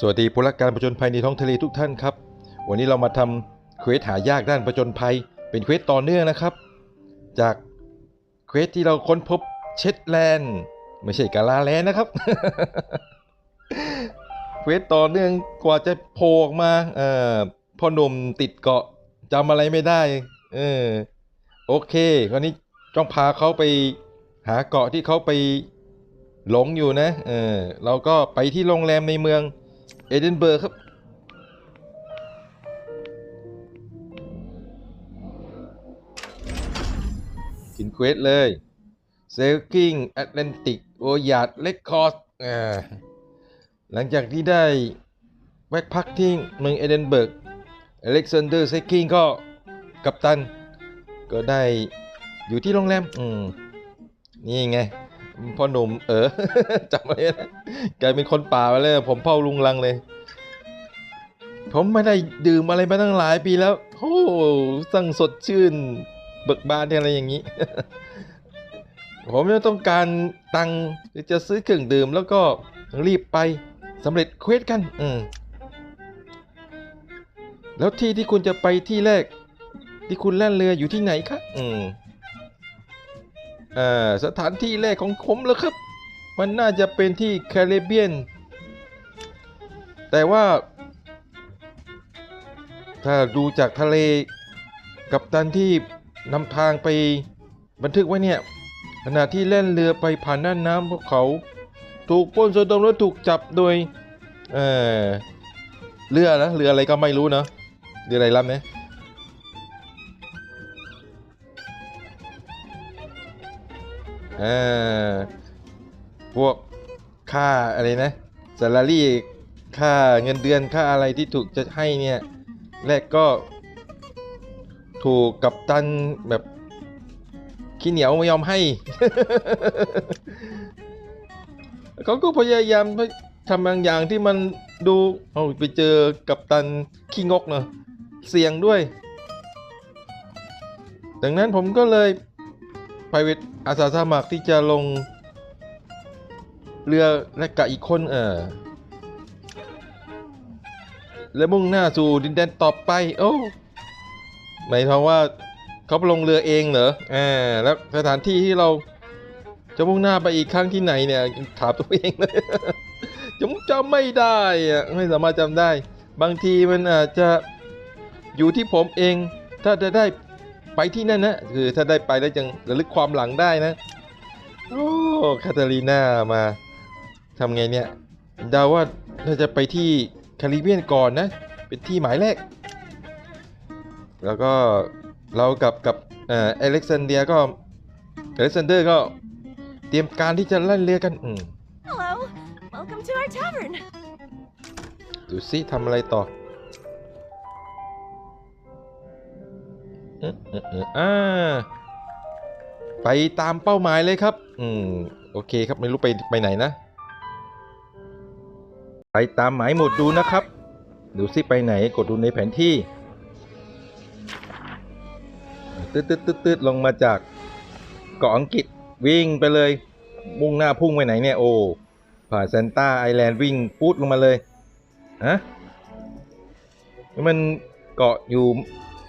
สวัสดีผู้รักการผจญภัยในท้องทะเลทุกท่านครับ วันนี้เรามาทำเควสหายากด้านผจญภัย เป็นเควสต่อเนื่องนะครับ จากเควสที่เราค้นพบเช็ดแลนด์ไม่ใช่กาลาแลนด์นะครับเควสต่อเนื่องกว่าจะโผล่ออกมาเอ่อพ่อหนุ่มติดเกาะจำอะไรไม่ได้เออโอเควันนี้ต้องพาเขาไปหาเกาะที่เขาไปหลงอยู่นะเออเราก็ไปที่โรงแรมในเมือง เอเดนเบอร์กครับ กินเควสเลยเซลกิ้งแอตแลนติกโอยาดเลคคอร์สหลังจากที่ได้แวกพักที่เมืองเอเดนเบิร์กอเล็กซานเดอร์เซลกิ้งก็กัปตัน ก็ได้อยู่ที่โรงแรม อืม นี่ไง พ่อหนุ่มเออจำไว้นะกลายเป็นคนป่าไปเลย ผมเผ่าลุงลังเลย ผมไม่ได้ดื่มอะไรมาตั้งหลายปีแล้วโอ้สั่งสดชื่น เบิกบานอะไรอย่างนี้ ผมยังต้องการตังค์จะซื้อเครื่องดื่มแล้วก็รีบไปสำเร็จเควสกัน อืมแล้วที่ที่คุณจะไปที่แรก ที่คุณแล่นเรืออยู่ที่ไหนครับอืม อ่าสถานที่แรกของผมแล้วครับ มันน่าจะเป็นที่แคริบเบียน แต่ว่า ถ้าดูจากทะเลกับตันที่นำทางไปบันทึกไว้เนี่ยขณะที่เล่นเรือไปผ่านน่านน้ำพวกเขา ถูกป้นโซดมแล้วถูกจับโดยเออเรือนะเรืออะไรก็ไม่รู้เนาะเรืออะไรลำเนี่ย อ่าพวกค่าอะไรนะซาลารี่ค่าเงินเดือนค่าอะไรที่ถูกจะให้เนี่ยแรกก็ ถูกกับตันแบบขี้เหนียวไม่ยอมให้ เขาก็พยายามทำบางอย่างที่มันดูเอาไปเจอกับตันขี้งกเนอะเสี่ยงด้วย ดังนั้นผมก็เลย ไปเวทอาสาสมัครที่จะลงเรือและกับอีกคนเออและมุ่งหน้าสู่ดินแดนต่อไป โอ้หมายความว่าเขาไปลงเรือเองเหรออ่าแล้วสถานที่ที่เราจะมุ่งหน้าไปอีกครั้งที่ไหนเนี่ยถามตัวเองเลยผมจำไม่ได้อะไม่สามารถจำได้ บางทีมันอาจจะอยู่ที่ผมเอง ถ้าจะได้ ไปที่นั่นนะคือถ้าได้ไปแล้วยังระลึกความหลังได้นะ โอ้คาตาลีนามาทำไงเนี่ยเดาว่าน่าจะไปที่แคริบเบียนก่อนนะ เป็นที่หมายแรก แล้วก็เรากับกับเอ่ออเล็กซานเดียก็อเล็กซานเดอร์ก็เตรียมการที่จะเล่นเรือกันอืม Hello, welcome to our tavern. ดูซิทำอะไรต่อ อืมอืมอืมอ่าไปตามเป้าหมายเลยครับ อืม โอเคครับไม่รู้ไปไปไหนนะ ไปตามหมายหมดดูนะครับ ดูซิไปไหนกดดูในแผนที่ตืดตืดตืดตืดลงมาจากเกาะอังกฤษวิ่งไปเลย มุ่งหน้าพุ่งไปไหนเนี่ยโอ้ผ่านเซนต้าไอแลนด์วิ่งพูดลงมาเลยฮะมันเกาะอยู่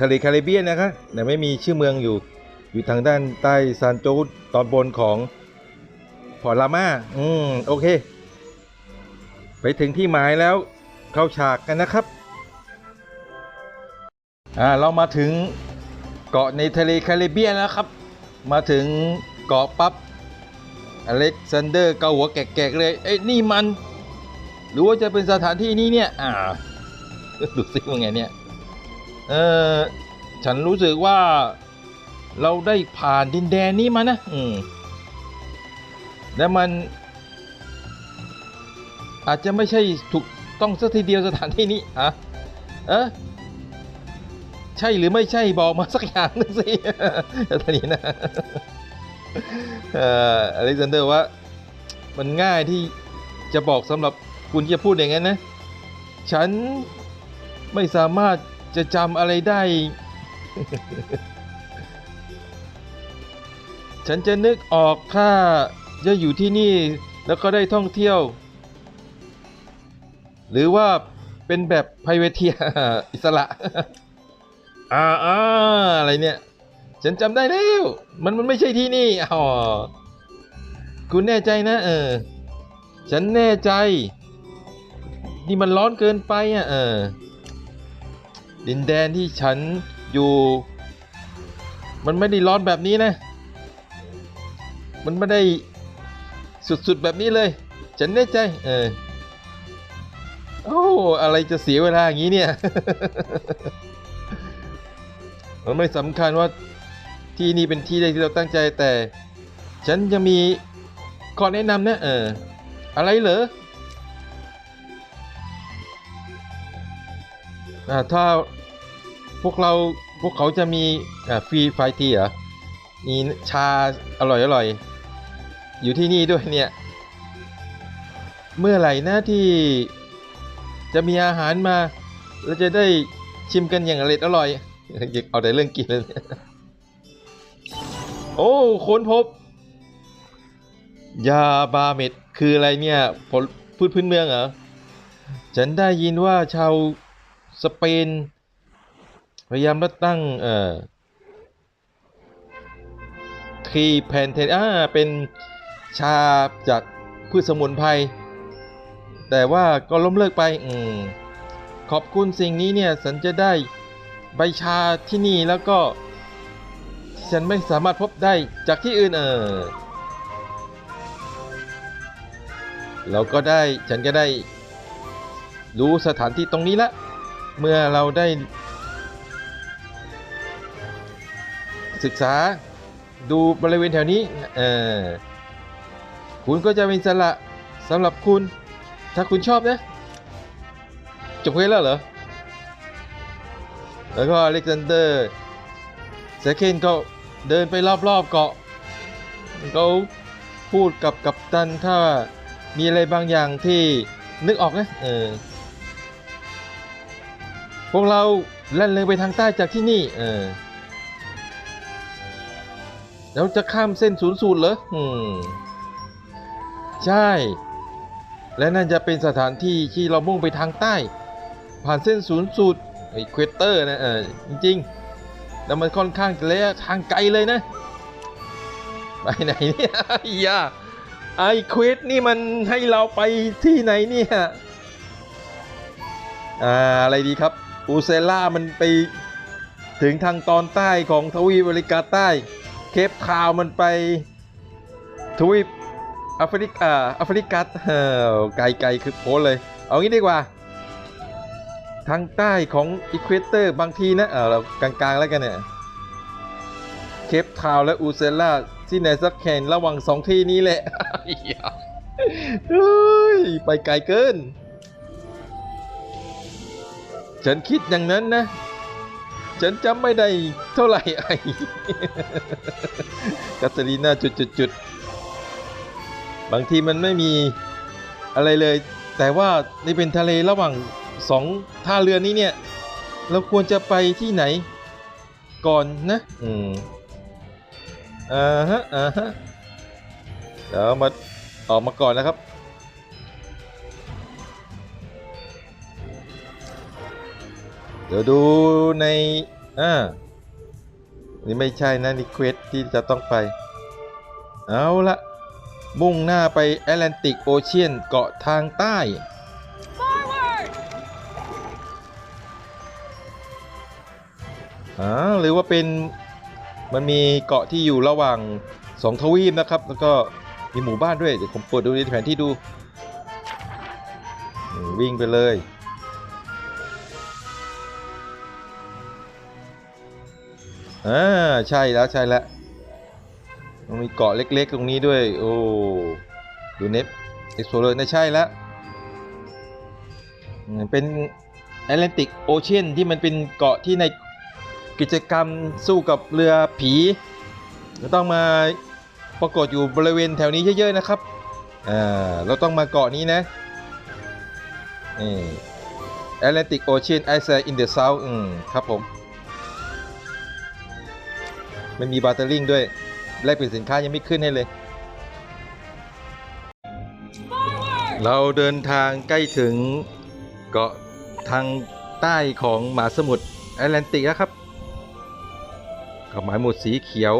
ทะเลแคริบเบียนนะครับแต่ไม่มีชื่อเมืองอยู่ อยู่ทางด้านใต้ซานโจตอนบนของพอร์ลาม่าอืมโอเค ไปถึงที่หมายแล้วเข้าฉากกันนะครับอ่าเรามาถึงเกาะในทะเลแคริบเบียนแล้วครับ มาถึงเกาะปั๊บอเล็กซานเดอร์เกาหัวแกกๆเลยเอ้ยนี่มัน หรือว่าจะเป็นสถานที่นี้เนี่ย อ่า ดูซิว่าไงเนี่ย เออฉันรู้สึกว่าเราได้ผ่านดินแดนนี้มานะอืมและมัน อาจจะไม่ใช่ถูกต้องสักทีเดียวสถานที่นี้ฮะเอะใช่หรือไม่ใช่บอกมาสักอย่างหนึงสิตอนนี้นะเอออเล็กซานเดอร์ว่า มันง่ายที่จะบอกสำหรับคุณที่จะพูดอย่างนั้นนะ ฉันไม่สามารถ จะจำอะไรได้ ฉันจะนึกออกถ้าจะอยู่ที่นี่แล้วก็ได้ท่องเที่ยว หรือว่าเป็นแบบไพรเวเทีอิสระอ่าอ่าอะไรเนี่ย ฉันจำได้แล้ว มันมันไม่ใช่ที่นี่อ๋อคุณแน่ใจนะ เออ ฉันแน่ใจ นี่มันร้อนเกินไปอะ เออ ดินแดนที่ฉันอยู่ มันไม่ได้ร้อนแบบนี้นะ มันไม่ได้สุดๆแบบนี้เลย ฉันแน่ใจ เออโอ้อะไรจะเสียเวลาอย่างนี้เนี่ย มันไม่สำคัญว่าที่นี่เป็นที่ใดที่เราตั้งใจแต่ ฉันจะมีข้อแนะนำนะเออ อะไรเหรอ ถ้าพวกเราพวกเขาจะมีฟรีไฟทีเหรอ มีชาอร่อยอร่อยอยู่ที่นี่ด้วยเนี่ย เมื่อไหร่นะที่จะมีอาหารมาเราจะได้ชิมกันอย่างอร่อยอร่อยอยากเอาแต่เรื่องกินเลยเนี่ยโอ้ค้นพบ ยาบาเม็ดคืออะไรเนี่ยผลพืชพื้นเมืองเหรอ ฉันได้ยินว่าชาว สเปน พยายามรัดตั้งเอ่อทีแพนเทนอ่าเป็นชาจากพืชสมุนไพรแต่ว่าก็ล้มเลิกไปอืมขอบคุณสิ่งนี้เนี่ยฉันจะได้ใบชาที่นี่แล้วก็ ฉันไม่สามารถพบได้จากที่อื่นเออเราก็ได้ฉันก็ได้รู้สถานที่ตรงนี้ละ เมื่อเราได้ศึกษาดูบริเวณแถวนี้คุณก็จะเป็นสระสำหรับคุณ ถ้าคุณชอบนะ จบเควสแล้วเหรอ แล้วก็อเล็กซานเดอร์เซเคนก็เดินไปรอบๆเกาะเขาพูดกับกัปตันถ้ามีอะไรบางอย่างที่นึกออกนะเออ พวกเราแล่นเลยไปทางใต้จากที่นี่ เออ แล้วจะข้ามเส้นศูนย์สูตรเหรอ อืม ใช่ และนั่นจะเป็นสถานที่ที่เรามุ่งไปทางใต้ ผ่านเส้นศูนย์สูตรไอ้เควเตอร์นะ เออ จริงๆ แล้วมันค่อนข้างจะระยะทางไกลเลยนะ ไปไหนเนี่ยอย่าไอเควสนี่มันให้เราไปที่ไหนเนี่ย อ่า อะไรดีครับ อูเซล่ามันไปถึงทางตอนใต้ของทวีปอเมริกาใต้ เคปทาวมันไปทวีปแอฟริกาแอฟริกัสเออไกลไกลคือโพเลย เอางี้ดีกว่า ทางใต้ของอีควเตอร์บางทีนะเออเรากลางๆแล้วกันเนี่ย เคปทาวและอูเซล่าที่ไหนสักแห่งระหว่างสองที่นี้แหละไปไกลเกิน ฉันคิดอย่างนั้นนะ ฉันจำไม่ได้เท่าไหร่ไอ้กัตตอรีนาจุดจุดจุดบางทีมันไม่มีอะไรเลย แต่ว่านี่เป็นทะเลระหว่างสองท่าเรือนี้เนี่ย เราควรจะไปที่ไหน ก่อนนะ อืมอ่าฮะอ่าฮะเดี๋ยวมาออกมาก่อนนะครับ เดี๋ยวดูในอ่านี่ไม่ใช่นะนี่เควสที่จะต้องไป เอาละมุ่งหน้าไปแอตแลนติกโอเชียนเกาะทางใต้ Forward! อ่าหรือว่าเป็นมันมีเกาะที่อยู่ระหว่างสองทวีปนะครับ แล้วก็มีหมู่บ้านด้วย เดี๋ยวผมเปิดดูในแผนที่ดูอืมวิ่งไปเลย อ่าใช่แล้วใช่แล้วมันมีเกาะเล็กๆ ตรงนี้ด้วย โอ้ดูเน็ตเอ็กโซเลอร์นะใช่แล้วเป็นแอตแลนติกโอเชียนที่มันเป็นเกาะที่ในกิจกรรมสู้กับเรือผีเราต้องมาปรากฏอยู่บริเวณแถวนี้เยอะๆนะครับอ่าเราต้องมาเกาะนี้นะนี่ Atlantic Ocean Island in the South อืมครับผม มันมีบาร์เตอริงด้วย แลกเปลี่ยนสินค้ายังไม่ขึ้นให้เลย เราเดินทางใกล้ถึงเกาะทางใต้ของมหาสมุทรแอตแลนติกแล้วครับเกาะหมายหมุดสีเขียว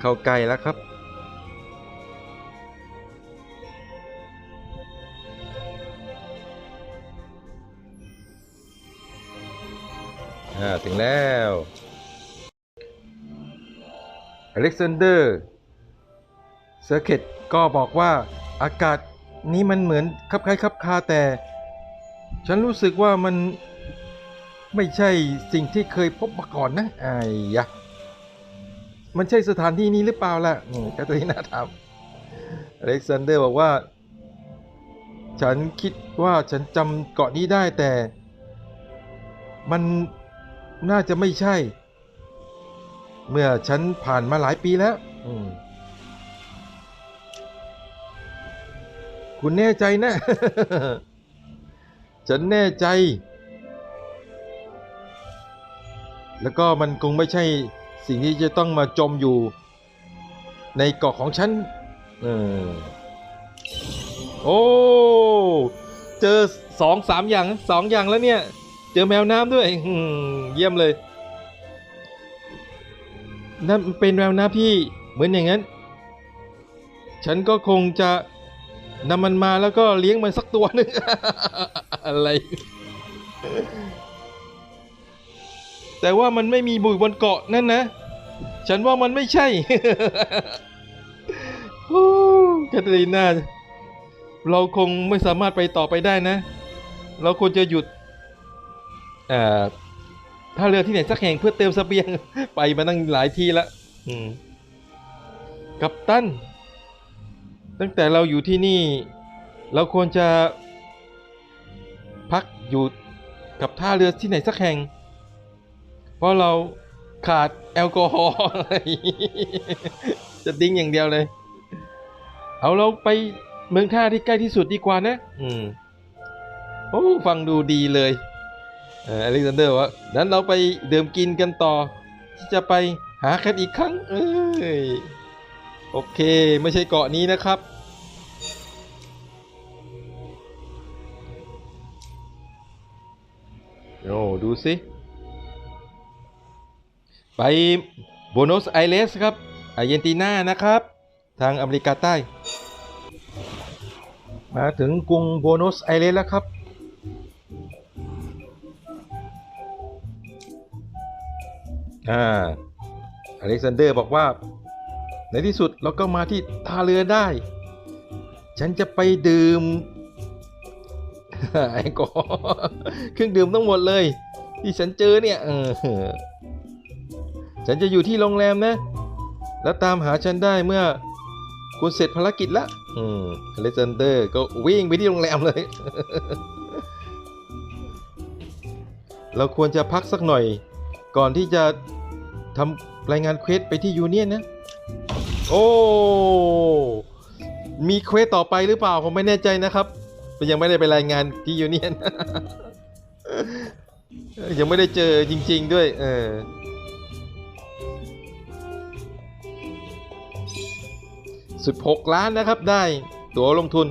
เข้าใกล้แล้วครับอ่าถึงแล้ว อเล็กซานเดอร์เซอร์เกตก็บอกว่าอากาศนี้มันเหมือนคับคล้ายคับคาแต่ ฉันรู้สึกว่ามันไม่ใช่สิ่งที่เคยพบมาก่อนนะไอ้ยะมันใช่สถานที่นี้หรือเปล่าล่ะอืมแคทเธอรีนาถามอเล็กซานเดอร์บอกว่า ฉันคิดว่าฉันจำเกาะนี้ได้แต่ มันน่าจะไม่ใช่ เมื่อฉันผ่านมาหลายปีแล้วอืมคุณแน่ใจนะ ฉันแน่ใจ แล้วก็มันคงไม่ใช่สิ่งที่จะต้องมาจมอยู่ ในเกาะของฉัน เออ โอ้ เจอสองสามอย่างสองอย่างแล้วเนี่ย เจอแมวน้ำด้วยอืมเยี่ยมเลย นั่นเป็นแมวน้ำพี่เหมือนอย่างนั้น ฉันก็คงจะนำมันมาแล้วก็เลี้ยงมันสักตัวหนึ่งอะไร แต่ว่ามันไม่มีบุยบนเกาะนั่นนะ ฉันว่ามันไม่ใช่แคทเธอรีนาเราคงไม่สามารถไปต่อไปได้นะ เราควรจะหยุด เอ่อท่าเรือที่ไหนสักแห่งเพื่อเติมเสบียง ไปมาตั้งหลายที่ละอืมกัปตัน ตั้งแต่เราอยู่ที่นี่ เราควรจะ พักอยู่กับท่าเรือที่ไหนสักแห่ง เพราะเราขาดแอลกอฮอล์จะดิ้งอย่างเดียวเลย เอาเราไปเมืองท่าที่ใกล้ที่สุดดีกว่านะ อืม โอ้ ฟังดูดีเลยเอออเล็กซานเดอร์ว่านั้นเราไปดื่มกินกันต่อ ที่จะไปหาแคทอีกครั้ง เอ้ย โอเค ไม่ใช่เกาะนี้นะครับ โอ้ ดูสิ ไปโบนสไอเรสครับอาร์เจนตินานะครับ ทางอเมริกาใต้ มาถึงกรุงโบนสไอเรสแล้วครับ อ่าอเล็กซานเดอร์บอกว่า ในที่สุดเราก็มาที่ท่าเรือได้ ฉันจะไปดื่มแอลกอฮอล์เครื่องดื่มทั้งหมดเลย ที่ฉันเจอเนี่ยฉันจะอยู่ที่โรงแรมนะ แล้วตามหาฉันได้เมื่อคุณเสร็จภารกิจละอืมอเล็กซานเดอร์ก็วิ่งไปที่โรงแรมเลย เราควรจะพักสักหน่อย ก่อนที่จะทำรายงานเควสไปที่ยูเนียนนะ โอ้ มีเควสต่อไปหรือเปล่า ผมไม่แน่ใจนะครับ ยังไม่ได้ไปรายงานที่ยูเนียน ยังไม่ได้เจอจริง ๆ ด้วย เออ16ล้านนะครับได้ ตั๋วลงทุน